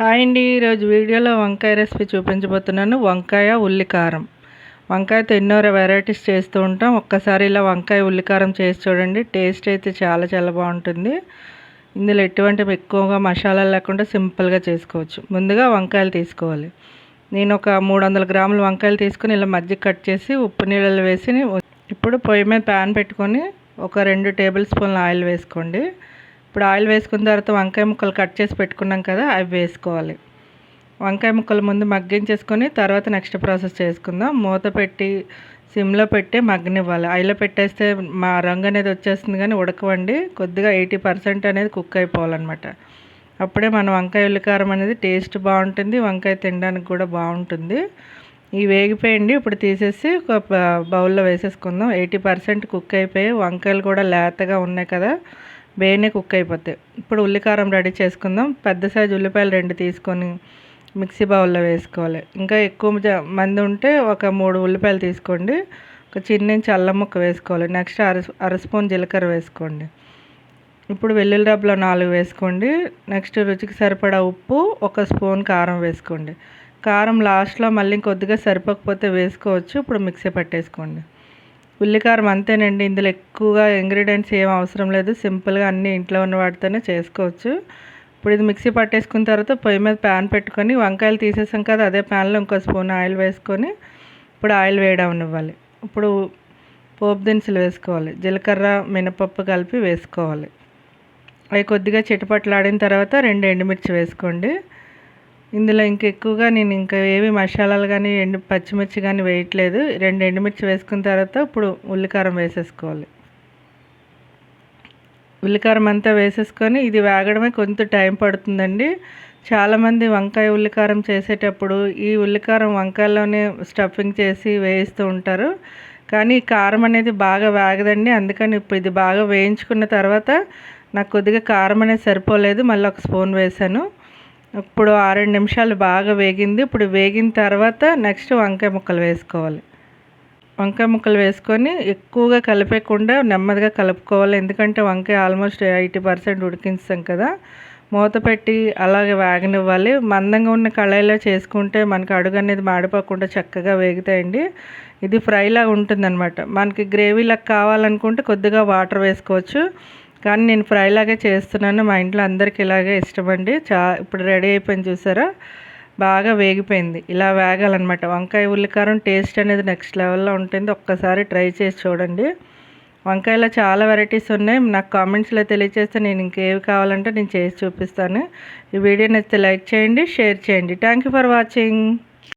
Hi అండి. ఈరోజు వీడియోలో వంకాయ రెసిపీ చూపించబోతున్నాను. వంకాయ ఉల్లికారం. వంకాయతో ఎన్నో వెరైటీస్ చేస్తూ ఉంటాం. ఒక్కసారి ఇలా వంకాయ ఉల్లికారం చేసి చూడండి. టేస్ట్ అయితే చాలా చాలా బాగుంటుంది. ఇందులో ఎటువంటి ఎక్కువగా మసాలాలు లేకుండా సింపుల్గా చేసుకోవచ్చు. ముందుగా వంకాయలు తీసుకోవాలి. నేను ఒక మూడు వందల గ్రాముల వంకాయలు తీసుకుని ఇలా మజ్జిగ కట్ చేసి ఉప్పు నీళ్ళలో వేసి ఇప్పుడు పొయ్యి మీద ప్యాన్ పెట్టుకొని ఒక రెండు టేబుల్ స్పూన్ల ఆయిల్ వేసుకోండి. ఇప్పుడు ఆయిల్ వేసుకున్న తర్వాత వంకాయ ముక్కలు కట్ చేసి పెట్టుకున్నాం కదా అవి వేసుకోవాలి. వంకాయ ముక్కలు ముందు మగ్గించేసుకొని తర్వాత నెక్స్ట్ ప్రాసెస్ చేసుకుందాం. మూత పెట్టి సిమ్లో పెట్టి మగ్గనివ్వాలి. ఆయిల్లో పెట్టేస్తే మా రంగు అనేది వచ్చేస్తుంది కానీ ఉడకవండి. కొద్దిగా ఎయిటీ పర్సెంట్ అనేది కుక్ అయిపోవాలన్నమాట. అప్పుడే మన వంకాయ ఉల్లికారం అనేది టేస్ట్ బాగుంటుంది వంకాయ తినడానికి కూడా బాగుంటుంది. ఇవి వేగిపోయండి. ఇప్పుడు తీసేసి ఒక బౌల్లో వేసేసుకుందాం. ఎయిటీ పర్సెంట్ కుక్ అయిపోయి వంకాయలు కూడా లేతగా ఉన్నాయి కదా వేనే కుక్ అయిపోతాయి. ఇప్పుడు ఉల్లికారం రెడీ చేసుకుందాం. పెద్ద సైజు ఉల్లిపాయలు రెండు తీసుకొని మిక్సీ బౌల్లో వేసుకోవాలి. ఇంకా ఎక్కువ మంది ఉంటే ఒక మూడు ఉల్లిపాయలు తీసుకోండి. ఒక చిన్న అల్లం ముక్క వేసుకోవాలి. నెక్స్ట్ అర అర స్పూన్ జీలకర్ర వేసుకోండి. ఇప్పుడు వెల్లుల్లి రబ్బలో నాలుగు వేసుకోండి. నెక్స్ట్ రుచికి సరిపడా ఉప్పు ఒక స్పూన్ కారం వేసుకోండి. కారం లాస్ట్లో మళ్ళీ కొద్దిగా సరిపోకపోతే వేసుకోవచ్చు. ఇప్పుడు మిక్సీ పట్టేసుకోండి. ఉల్లికారం అంతేనండి. ఇందులో ఎక్కువగా ఇంగ్రీడియంట్స్ ఏం అవసరం లేదు. సింపుల్గా అన్నీ ఇంట్లో ఉన్న వాటితోనే చేసుకోవచ్చు. ఇప్పుడు ఇది మిక్సీ పట్టేసుకున్న తర్వాత పొయ్యి మీద ప్యాన్ పెట్టుకొని వంకాయలు తీసేసాం కదా అదే ప్యాన్లో ఇంకో స్పూన్ ఆయిల్ వేసుకొని ఇప్పుడు ఆయిల్ వేయడం ఇవ్వాలి ఇప్పుడు పోపు దినుసులు వేసుకోవాలి. జీలకర్ర మినపప్పు కలిపి వేసుకోవాలి. అవి కొద్దిగా చిటపట్లాడిన తర్వాత రెండు ఎండుమిర్చి వేసుకోండి. ఇందులో ఇంక ఎక్కువగా నేను ఇంకా ఏవి మసాలాలు కానీ ఎండు పచ్చిమిర్చి కానీ వేయట్లేదు. రెండు ఎండుమిర్చి వేసుకున్న తర్వాత ఇప్పుడు ఉల్లికారం వేసేసుకోవాలి. ఉల్లికారం అంతా వేసేసుకొని ఇది వేగడమే కొంత టైం పడుతుందండి. చాలామంది వంకాయ ఉల్లికారం చేసేటప్పుడు ఈ ఉల్లికారం వంకాయలోనే స్టఫింగ్ చేసి వేయిస్తూ ఉంటారు. కానీ కారం అనేది బాగా వేగదండి. అందుకని ఇప్పుడు ఇది బాగా వేయించుకున్న తర్వాత నాకు కొద్దిగా కారం అనేది సరిపోలేదు. మళ్ళీ ఒక స్పూన్ వేసాను ఇప్పుడు ఆరేడు నిమిషాలు బాగా వేగింది. ఇప్పుడు వేగిన తర్వాత నెక్స్ట్ వంకాయ ముక్కలు వేసుకోవాలి. వంకాయ ముక్కలు వేసుకొని ఎక్కువగా కలిపేయకుండా నెమ్మదిగా కలుపుకోవాలి. ఎందుకంటే వంకాయ ఆల్మోస్ట్ ఎయిటీ పర్సెంట్ ఉడికించాం కదా. మూత పెట్టి అలాగే వేగనివ్వాలి. మందంగా ఉన్న కళాయిలో చేసుకుంటే మనకి అడుగు అనేది మాడిపోకుండా చక్కగా వేగుతాయండి. ఇది ఫ్రైలాగా ఉంటుందన్నమాట. మనకి గ్రేవీలకు కావాలనుకుంటే కొద్దిగా వాటర్ వేసుకోవచ్చు. కానీ నేను ఫ్రైలాగే చేస్తున్నాను. మా ఇంట్లో అందరికి ఇలాగే ఇష్టమండి. చా ఇప్పుడు రెడీ అయిపోయింది చూసారా? బాగా వేగిపోయింది. ఇలా వేగాలన్నమాట. వంకాయ ఉల్లికారం టేస్ట్ అనేది నెక్స్ట్ లెవెల్లో ఉంటుంది. ఒక్కసారి ట్రై చేసి చూడండి. వంకాయలో చాలా వెరైటీస్ ఉన్నాయి. నాకు కామెంట్స్లో తెలియజేస్తే నేను ఇంకేవి కావాలంటే నేను చేసి చూపిస్తాను. ఈ వీడియో నచ్చితే లైక్ చేయండి షేర్ చేయండి. Thank you for watching.